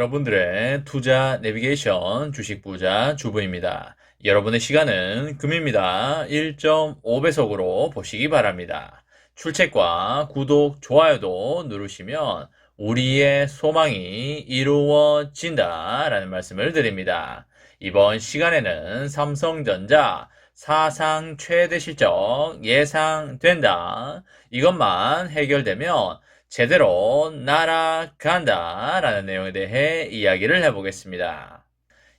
여러분들의 투자 내비게이션 주식 부자 주부입니다. 여러분의 시간은 금입니다. 1.5배속으로 보시기 바랍니다. 출첵과 구독, 좋아요도 누르시면 우리의 소망이 이루어진다 라는 말씀을 드립니다. 이번 시간에는 삼성전자 사상 최대 실적 예상된다. 이것만 해결되면 제대로 날아간다 라는 내용에 대해 이야기를 해보겠습니다.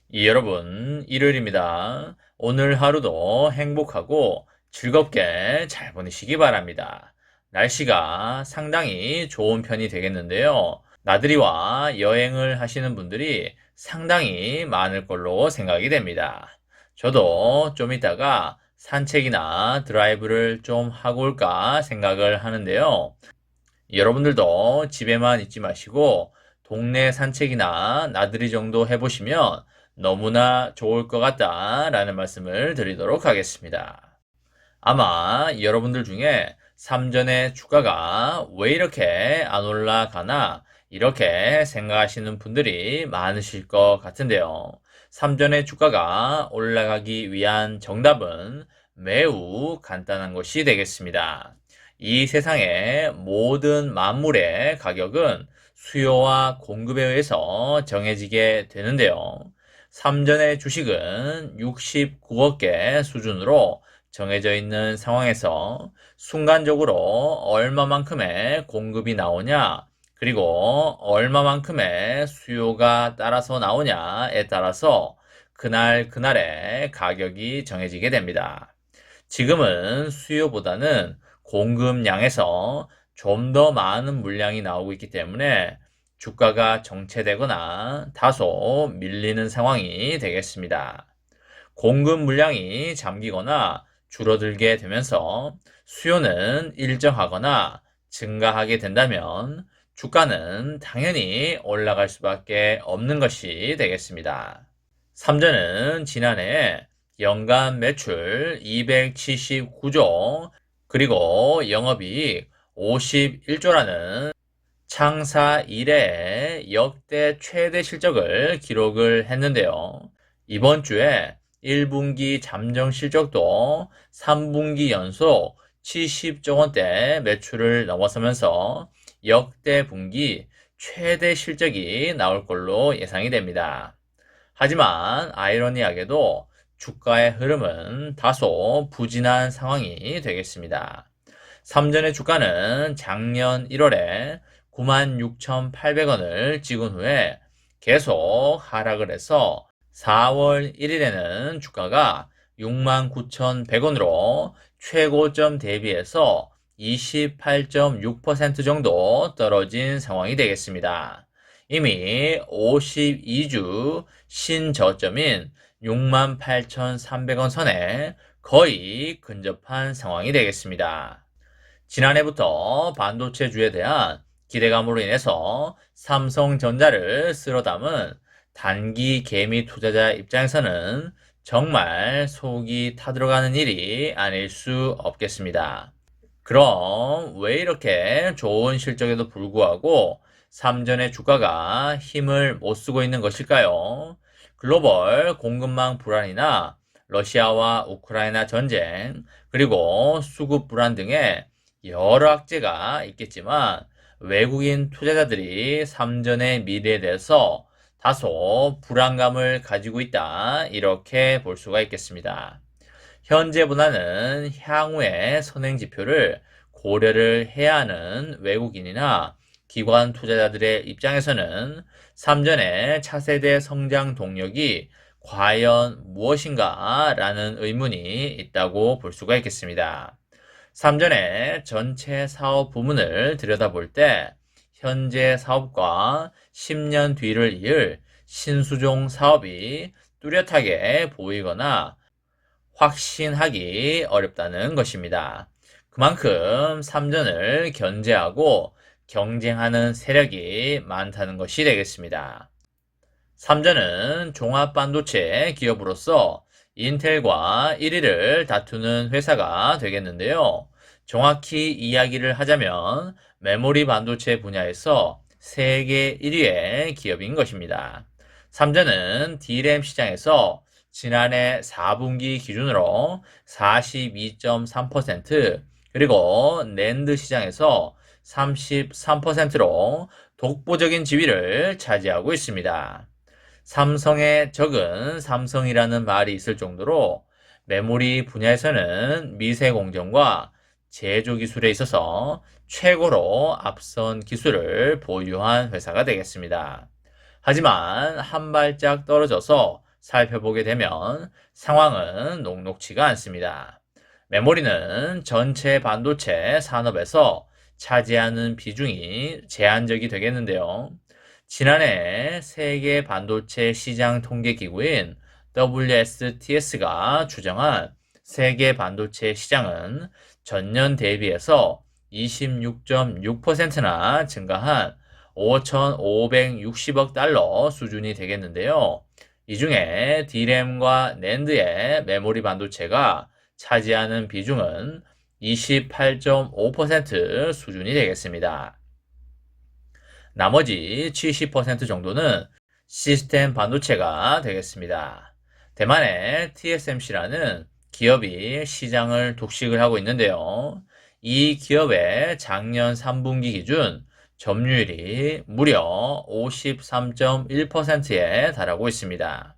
이 여러분, 일요일입니다. 오늘 하루도 행복하고 즐겁게 잘 보내시기 바랍니다. 날씨가 상당히 좋은 편이 되겠는데요. 나들이와 여행을 하시는 분들이 상당히 많을 걸로 생각이 됩니다. 저도 좀 이따가 산책이나 드라이브를 좀 하고 올까 생각을 하는데요. 여러분들도 집에만 있지 마시고 동네 산책이나 나들이 정도 해보시면 너무나 좋을 것 같다라는 말씀을 드리도록 하겠습니다. 아마 여러분들 중에 삼전의 주가가 왜 이렇게 안 올라가나 이렇게 생각하시는 분들이 많으실 것 같은데요. 삼전의 주가가 올라가기 위한 정답은 매우 간단한 것이 되겠습니다. 이 세상의 모든 만물의 가격은 수요와 공급에 의해서 정해지게 되는데요. 삼전의 주식은 69억 개 수준으로 정해져 있는 상황에서 순간적으로 얼마만큼의 공급이 나오냐, 그리고 얼마만큼의 수요가 따라서 나오냐에 따라서 그날 그날의 가격이 정해지게 됩니다. 지금은 수요보다는 공급량에서 좀 더 많은 물량이 나오고 있기 때문에 주가가 정체되거나 다소 밀리는 상황이 되겠습니다. 공급 물량이 잠기거나 줄어들게 되면서 수요는 일정하거나 증가하게 된다면 주가는 당연히 올라갈 수밖에 없는 것이 되겠습니다. 삼전은 지난해 연간 매출 279조, 그리고 영업이익 51조라는 창사 이래 역대 최대 실적을 기록을 했는데요. 이번 주에 1분기 잠정 실적도 3분기 연속 70조 원대 매출을 넘어서면서 역대 분기 최대 실적이 나올 걸로 예상이 됩니다. 하지만 아이러니하게도 주가의 흐름은 다소 부진한 상황이 되겠습니다. 삼전의 주가는 작년 1월에 96,800원을 찍은 후에 계속 하락을 해서 4월 1일에는 주가가 69,100원으로 최고점 대비해서 28.6% 정도 떨어진 상황이 되겠습니다. 이미 52주 신저점인 68,300원 선에 거의 근접한 상황이 되겠습니다. 지난해부터 반도체주에 대한 기대감으로 인해서 삼성전자를 쓸어 담은 단기 개미 투자자 입장에서는 정말 속이 타들어가는 일이 아닐 수 없겠습니다. 그럼 왜 이렇게 좋은 실적에도 불구하고 삼전의 주가가 힘을 못 쓰고 있는 것일까요? 글로벌 공급망 불안이나 러시아와 우크라이나 전쟁, 그리고 수급 불안 등의 여러 악재가 있겠지만 외국인 투자자들이 삼전의 미래에 대해서 다소 불안감을 가지고 있다. 이렇게 볼 수가 있겠습니다. 현재보다는 향후의 선행 지표를 고려를 해야 하는 외국인이나 기관 투자자들의 입장에서는 삼전의 차세대 성장 동력이 과연 무엇인가 라는 의문이 있다고 볼 수가 있겠습니다. 삼전의 전체 사업 부문을 들여다볼 때 현재 사업과 10년 뒤를 이을 신수종 사업이 뚜렷하게 보이거나 확신하기 어렵다는 것입니다. 그만큼 삼전을 견제하고 경쟁하는 세력이 많다는 것이 되겠습니다. 삼전은 종합반도체 기업으로서 인텔과 1위를 다투는 회사가 되겠는데요. 정확히 이야기를 하자면 메모리 반도체 분야에서 세계 1위의 기업인 것입니다. 삼전은 D램 시장에서 지난해 4분기 기준으로 42.3% 그리고 낸드 시장에서 33%로 독보적인 지위를 차지하고 있습니다. 삼성의 적은 삼성이라는 말이 있을 정도로 메모리 분야에서는 미세 공정과 제조 기술에 있어서 최고로 앞선 기술을 보유한 회사가 되겠습니다. 하지만 한 발짝 떨어져서 살펴보게 되면 상황은 녹록치가 않습니다. 메모리는 전체 반도체 산업에서 차지하는 비중이 제한적이 되겠는데요. 지난해 세계 반도체 시장 통계 기구인 WSTS가 추정한 세계 반도체 시장은 전년 대비해서 26.6%나 증가한 5,560억 달러 수준이 되겠는데요. 이 중에 D램과 낸드의 메모리 반도체가 차지하는 비중은 28.5% 수준이 되겠습니다. 나머지 70% 정도는 시스템 반도체가 되겠습니다. 대만의 TSMC라는 기업이 시장을 독식을 하고 있는데요. 이 기업의 작년 3분기 기준 점유율이 무려 53.1%에 달하고 있습니다.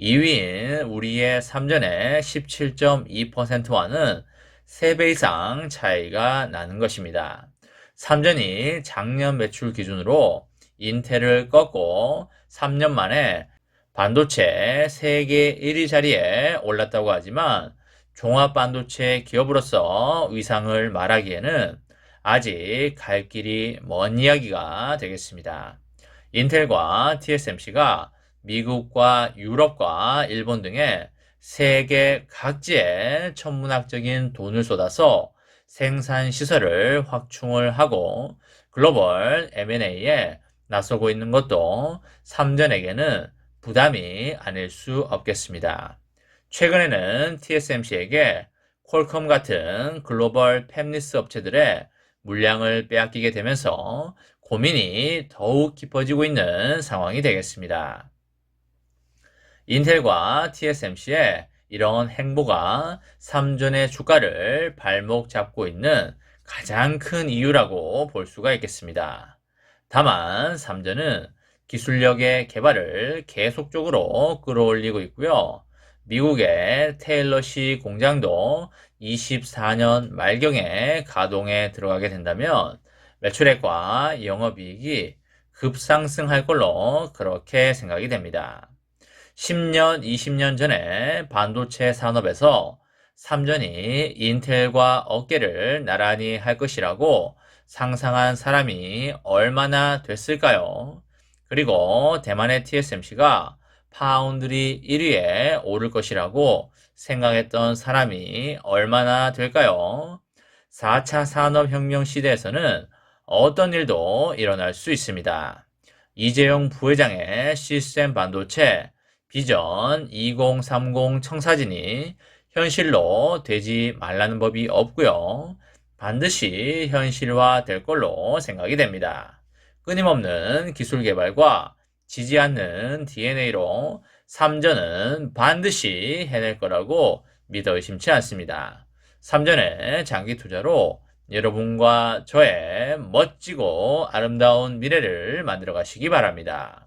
2위인 우리의 3전의 17.2%와는 3배 이상 차이가 나는 것입니다. 삼전이 작년 매출 기준으로 인텔을 꺾고 3년 만에 반도체 세계 1위 자리에 올랐다고 하지만 종합 반도체 기업으로서 위상을 말하기에는 아직 갈 길이 먼 이야기가 되겠습니다. 인텔과 TSMC가 미국과 유럽과 일본 등의 세계 각지에 천문학적인 돈을 쏟아서 생산 시설을 확충을 하고 글로벌 M&A에 나서고 있는 것도 삼전에게는 부담이 아닐 수 없겠습니다. 최근에는 TSMC에게 퀄컴 같은 글로벌 팹리스 업체들의 물량을 빼앗기게 되면서 고민이 더욱 깊어지고 있는 상황이 되겠습니다. 인텔과 TSMC의 이런 행보가 삼전의 주가를 발목 잡고 있는 가장 큰 이유라고 볼 수가 있겠습니다. 다만 삼전은 기술력의 개발을 계속적으로 끌어올리고 있고요. 미국의 테일러시 공장도 24년 말경에 가동에 들어가게 된다면 매출액과 영업이익이 급상승할 걸로 그렇게 생각이 됩니다. 10년, 20년 전에 반도체 산업에서 삼전이 인텔과 어깨를 나란히 할 것이라고 상상한 사람이 얼마나 됐을까요? 그리고 대만의 TSMC가 파운드리 1위에 오를 것이라고 생각했던 사람이 얼마나 될까요? 4차 산업혁명 시대에서는 어떤 일도 일어날 수 있습니다. 이재용 부회장의 시스템 반도체 비전 2030 청사진이 현실로 되지 말라는 법이 없고요. 반드시 현실화 될 걸로 생각이 됩니다. 끊임없는 기술 개발과 지지 않는 DNA로 삼전은 반드시 해낼 거라고 믿어 의심치 않습니다. 삼전의 장기 투자로 여러분과 저의 멋지고 아름다운 미래를 만들어 가시기 바랍니다.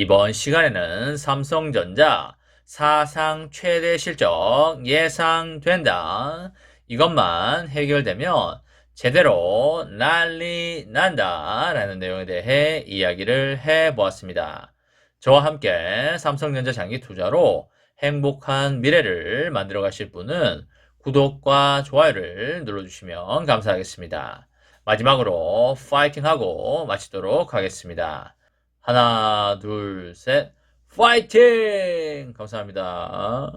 이번 시간에는 삼성전자 사상 최대 실적 예상된다. 이것만 해결되면 제대로 난리 난다. 라는 내용에 대해 이야기를 해 보았습니다. 저와 함께 삼성전자 장기 투자로 행복한 미래를 만들어 가실 분은 구독과 좋아요를 눌러주시면 감사하겠습니다. 마지막으로 파이팅하고 마치도록 하겠습니다. 하나, 둘, 셋. 파이팅! 감사합니다.